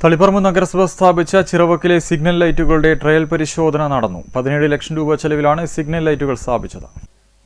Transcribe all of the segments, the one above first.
തളിപ്പറമ്പ് നഗരസഭ സ്ഥാപിച്ച ചിറവക്കിലെ signal ലൈറ്റുകളുടെ trial പരിശോധന നടന്നു. പതിനേഴ് ലക്ഷം രൂപ ചെലവിലാണ് സിഗ്നൽ ലൈറ്റുകൾ സ്ഥാപിച്ചത്.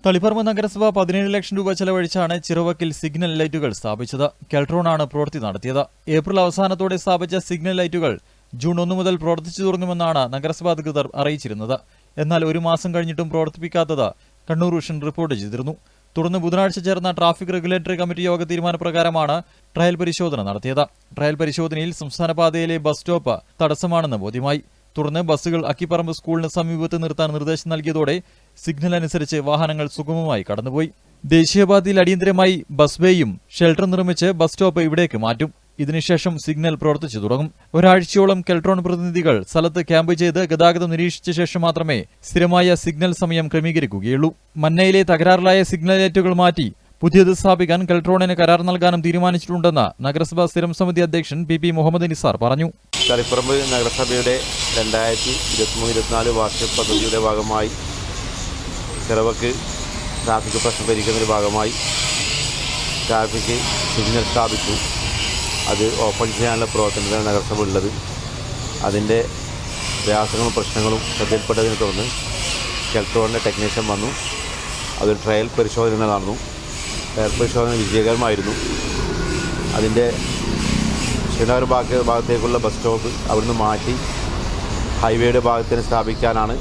തളിപ്പറമ്പ് നഗരസഭ പതിനേഴ് ലക്ഷം രൂപ ചെലവഴിച്ചാണ് ചിറവക്കിൽ സിഗ്നൽ ലൈറ്റുകൾ സ്ഥാപിച്ചത്. കെൽട്രോണാണ് പ്രവൃത്തി നടത്തിയത്. ഏപ്രിൽ അവസാനത്തോടെ സ്ഥാപിച്ച സിഗ്നൽ ലൈറ്റുകൾ ജൂൺ ഒന്ന് മുതൽ പ്രവർത്തിച്ചു തുടങ്ങുമെന്നാണ് നഗരസഭാ അധികൃതർ അറിയിച്ചിരുന്നത്. എന്നാൽ ഒരു മാസം കഴിഞ്ഞിട്ടും പ്രവർത്തിപ്പിക്കാത്തത് കണ്ണൂർ വിഷൻ റിപ്പോർട്ട് ചെയ്തിരുന്നു. തുടർന്ന് ബുധനാഴ്ച ചേർന്ന ട്രാഫിക് റെഗുലേറ്ററി കമ്മിറ്റി യോഗ തീരുമാനപ്രകാരമാണ് ട്രയൽ പരിശോധന നടത്തിയത്. ട്രയൽ പരിശോധനയിൽ സംസ്ഥാനപാതയിലെ ബസ് സ്റ്റോപ്പ് തടസ്സമാണെന്ന് ബോധ്യമായി. തുടർന്ന് ബസ്സുകൾ അക്കിപ്പറമ്പ് സ്കൂളിന് സമീപത്ത് നിർത്താൻ നിർദ്ദേശം നൽകിയതോടെ സിഗ്നൽ അനുസരിച്ച് വാഹനങ്ങൾ സുഗമമായി കടന്നുപോയി. ദേശീയപാതയിൽ അടിയന്തരമായി ബസ് വേയും ഷെൽട്ടർ നിർമ്മിച്ച് ബസ് സ്റ്റോപ്പ് ഇവിടേക്ക് മാറ്റും. ഇതിനുശേഷം സിഗ്നൽ പ്രവർത്തിച്ചു തുടങ്ങും. ഒരാഴ്ചയോളം കെൽട്രോൺ പ്രതിനിധികൾ സ്ഥലത്ത് ക്യാമ്പ് ചെയ്ത് ഗതാഗതം നിരീക്ഷിച്ച ശേഷം മാത്രമേ സ്ഥിരമായ സിഗ്നൽ സമയം ക്രമീകരിക്കുകയുള്ളൂ. മന്നയിലെ തകരാറിലായ സിഗ്നൽ ലൈറ്റുകൾ മാറ്റി പുതിയത് സ്ഥാപിക്കാൻ കെൽട്രോണിന് കരാർ നൽകാനും തീരുമാനിച്ചിട്ടുണ്ടെന്ന് നഗരസഭാ സ്ഥിരം സമിതി അധ്യക്ഷൻ പി പി മുഹമ്മദ് നിസാർ പറഞ്ഞു. തളിപ്പറമ്പ് നഗരസഭയുടെ രണ്ടായിരത്തി ഇരുപത്തിമൂന്ന് ഇരുപത്തിനാല് വാർഷിക പദ്ധതിയുടെ ഭാഗമായി ചിറവക്ക് ട്രാഫിക് പ്രശ്നം പരിഹരിക്കുന്നതിന്റെ ഭാഗമായി ട്രാഫിക് സിഗ്നൽ സ്ഥാപിച്ചു. അത് ഓപ്പൺ ചെയ്യാനുള്ള പ്രവർത്തനത്തിലാണ് നഗരസഭ ഉള്ളത്. അതിന്റെ പ്രയാസങ്ങളും പ്രശ്നങ്ങളും ശ്രദ്ധയിൽപ്പെട്ടതിനെ തുടർന്ന് കെൽട്രോണിന്റെ ടെക്നീഷ്യൻ വന്നു. അതൊരു ട്രയൽ പരിശോധന നടന്നു. ട്രയൽ പരിശോധന വിജയകരമായിരുന്നു. അതിന്റെ ശ്രീനഗർ ഭാഗ ഭാഗത്തേക്കുള്ള ബസ് സ്റ്റോപ്പ് അവിടുന്ന് മാറ്റി ഹൈവേയുടെ ഭാഗത്തിന് സ്ഥാപിക്കാനാണ്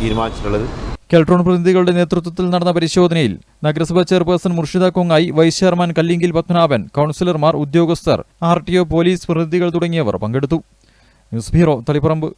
തീരുമാനിച്ചിട്ടുള്ളത്. കെൽട്രോൺ പ്രതിനിധികളുടെ നേതൃത്വത്തിൽ നടന്ന പരിശോധനയിൽ നഗരസഭാ chairperson Murshida Kongayi vice chairman Kallingil Padmanabhan കൗൺസിലർമാർ ഉദ്യോഗസ്ഥർ ആർ ടി ഒ പോലീസ് പ്രതിനിധികൾ തുടങ്ങിയവർ പങ്കെടുത്തു. News bureau Taliparamba.